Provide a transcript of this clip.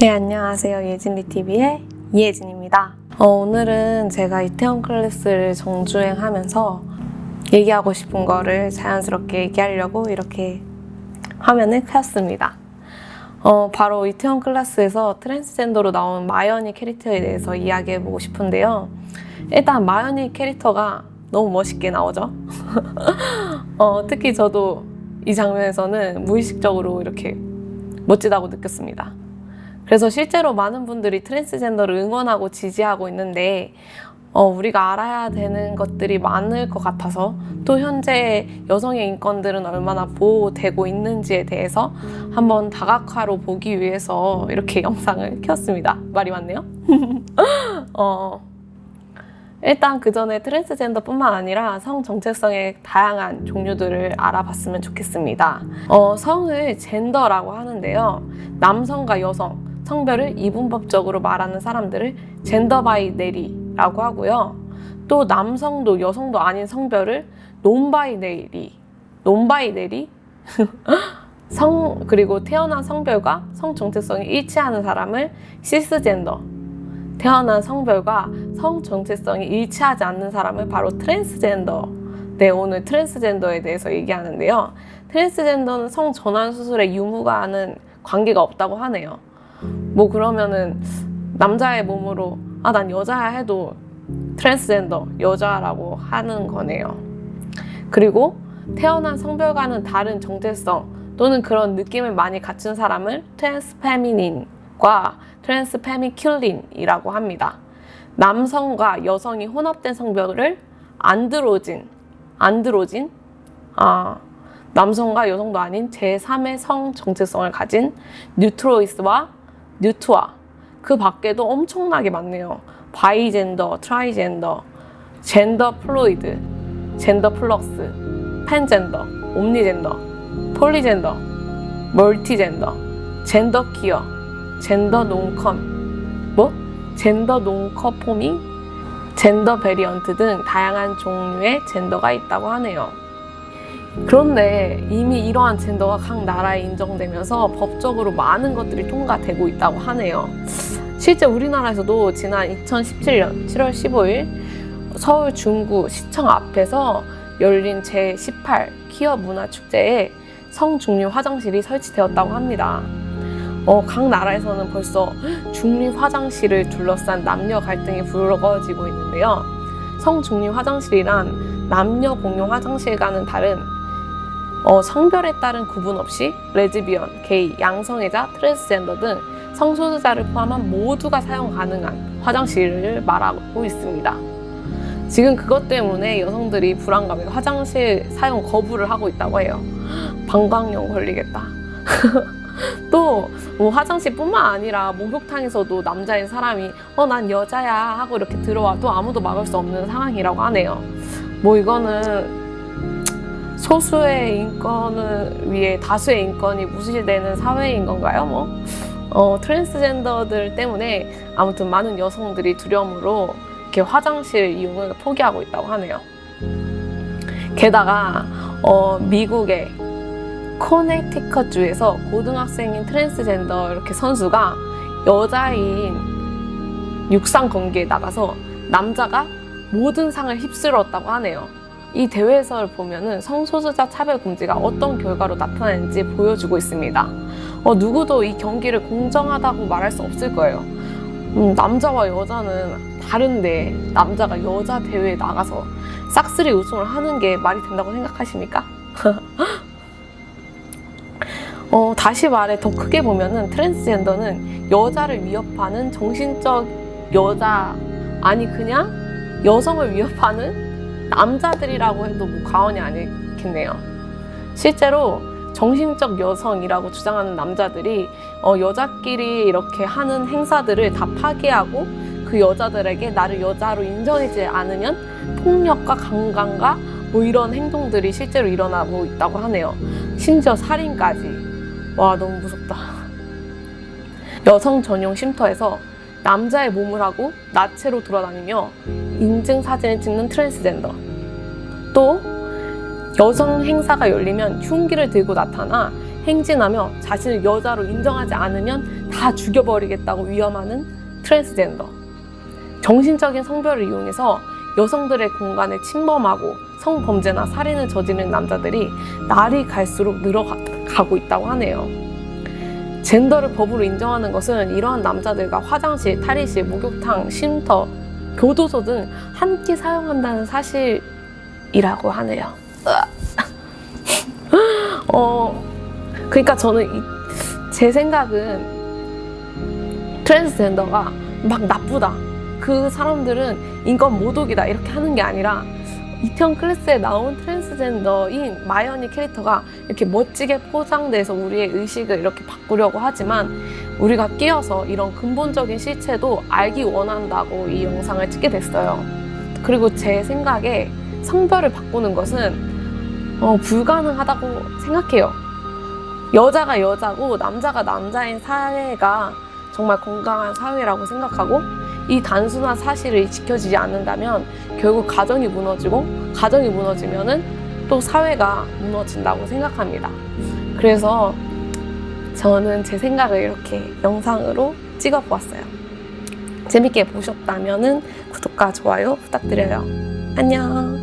네, 안녕하세요. 예진리TV의 이예진입니다. 어, 오늘은 제가 이태원 클래스를 정주행하면서 얘기하고 싶은 거를 자연스럽게 얘기하려고 이렇게 화면을 켰습니다. 어, 바로 이태원 클래스에서 트랜스젠더로 나온 마연이 캐릭터에 대해서 이야기해보고 싶은데요. 일단 마연이 캐릭터가 너무 멋있게 나오죠. 어, 특히 저도 이 장면에서는 무의식적으로 이렇게 멋지다고 느꼈습니다. 그래서 실제로 많은 분들이 트랜스젠더를 응원하고 지지하고 있는데 어, 우리가 알아야 되는 것들이 많을 것 같아서 또 현재 여성의 인권들은 얼마나 보호되고 있는지에 대해서 한번 다각화로 보기 위해서 이렇게 영상을 켰습니다. 말이 많네요. 어, 일단 그 전에 트랜스젠더뿐만 아니라 성 정체성의 다양한 종류들을 알아봤으면 좋겠습니다. 어, 성을 젠더라고 하는데요. 남성과 여성, 성별을 이분법적으로 말하는 사람들을 젠더 바이 네리라고 하고요. 또 남성도 여성도 아닌 성별을 논 바이 네리, 논 바이 네리? 성 그리고 태어난 성별과 성 정체성이 일치하는 사람을 시스젠더, 태어난 성별과 성 정체성이 일치하지 않는 사람을 바로 트랜스젠더. 네, 오늘 트랜스젠더에 대해서 얘기하는데요. 트랜스젠더는 성 전환 수술에 유무가는 관계가 없다고 하네요. 뭐 그러면은 남자의 몸으로 아 난 여자야 해도 트랜스젠더 여자라고 하는 거네요. 그리고 태어난 성별과는 다른 정체성 또는 그런 느낌을 많이 갖춘 사람을 트랜스페미닌과 트랜스페미큘린이라고 합니다. 남성과 여성이 혼합된 성별을 안드로진, 안드로진, 아, 남성과 여성도 아닌 제3의 성 정체성을 가진 뉴트로이스와 뉴트와 그 밖에도 엄청나게 많네요. 바이젠더, 트라이젠더, 젠더 플루이드, 젠더 플럭스, 팬젠더, 옴니젠더, 폴리젠더, 멀티젠더, 젠더 퀴어, 젠더 논컴, 뭐? 젠더 논커포밍, 젠더 베리언트 등 다양한 종류의 젠더가 있다고 하네요. 그런데 이미 이러한 젠더가 각 나라에 인정되면서 법적으로 많은 것들이 통과되고 있다고 하네요. 실제 우리나라에서도 지난 2017년 7월 15일 서울 중구 시청 앞에서 열린 제18 퀴어 문화 축제에 성중립 화장실이 설치되었다고 합니다. 어, 각 나라에서는 벌써 중립 화장실을 둘러싼 남녀 갈등이 불거지고 있는데요. 성중립 화장실이란 남녀 공용 화장실과는 다른 어, 성별에 따른 구분 없이 레즈비언, 게이, 양성애자, 트랜스젠더 등 성소수자를 포함한 모두가 사용 가능한 화장실을 말하고 있습니다. 지금 그것 때문에 여성들이 불안감에 화장실 사용 거부를 하고 있다고 해요. 방광염 걸리겠다. 또 뭐 화장실뿐만 아니라 목욕탕에서도 남자인 사람이 어 난 여자야 하고 이렇게 들어와도 아무도 막을 수 없는 상황이라고 하네요. 뭐 이거는 소수의 인권을 위해 다수의 인권이 무시되는 사회인 건가요? 뭐 어, 트랜스젠더들 때문에 아무튼 많은 여성들이 두려움으로 이렇게 화장실 이용을 포기하고 있다고 하네요. 게다가 어, 미국의 코네티컷 주에서 고등학생인 트랜스젠더 이렇게 선수가 여자인 육상 경기에 나가서 남자가 모든 상을 휩쓸었다고 하네요. 이 대회 에서 보면은 성소수자 차별 금지가 어떤 결과로 나타나는지 보여주고 있습니다. 어, 누구도 이 경기를 공정하다고 말할 수 없을 거예요. 음, 남자와 여자는 다른데 남자가 여자 대회에 나가서 싹쓸이 우승을 하는 게 말이 된다고 생각하십니까? 어, 다시 말해 더 크게 보면은 트랜스젠더는 여자를 위협하는 정신적 여자 아니 그냥 여성을 위협하는 남자들이라고 해도 뭐 과언이 아니겠네요. 실제로 정신적 여성이라고 주장하는 남자들이 어, 여자끼리 이렇게 하는 행사들을 다 파기하고 그 여자들에게 나를 여자로 인정하지 않으면 폭력과 강간과 뭐 이런 행동들이 실제로 일어나고 있다고 하네요. 심지어 살인까지. 와, 너무 무섭다. 여성 전용 쉼터에서 남자의 몸을 하고 나체로 돌아다니며 인증 사진을 찍는 트랜스젠더. 또 여성 행사가 열리면 흉기를 들고 나타나 행진하며 자신을 여자로 인정하지 않으면 다 죽여버리겠다고 위험하는 트랜스젠더. 정신적인 성별을 이용해서 여성들의 공간을 침범하고 성범죄나 살인을 저지르는 남자들이 날이 갈수록 늘어 가고 있다고 하네요. 젠더를 법으로 인정하는 것은 이러한 남자들과 화장실, 탈의실, 목욕탕, 쉼터, 교도소 등 함께 사용한다는 사실이라고 하네요. 어, 그러니까 저는 이- 제 생각은 트랜스젠더가 막 나쁘다. 그 사람들은 인권 모독이다. 이렇게 하는 게 아니라 이태원 클래스에 나온 트랜스젠더인 마연이 캐릭터가 이렇게 멋지게 포장돼서 우리의 의식을 이렇게 바꾸려고 하지만 우리가 끼어서 이런 근본적인 실체도 알기 원한다고 이 영상을 찍게 됐어요. 그리고 제 생각에 성별을 바꾸는 것은 어, 불가능하다고 생각해요. 여자가 여자고 남자가 남자인 사회가 정말 건강한 사회라고 생각하고 이 단순한 사실을 지켜지지 않는다면 결국 가정이 무너지고 가정이 무너지면은 또 사회가 무너진다고 생각합니다. 그래서 저는 제 생각을 이렇게 영상으로 찍어 보았어요. 재밌게 보셨다면은 구독과 좋아요 부탁드려요. 안녕.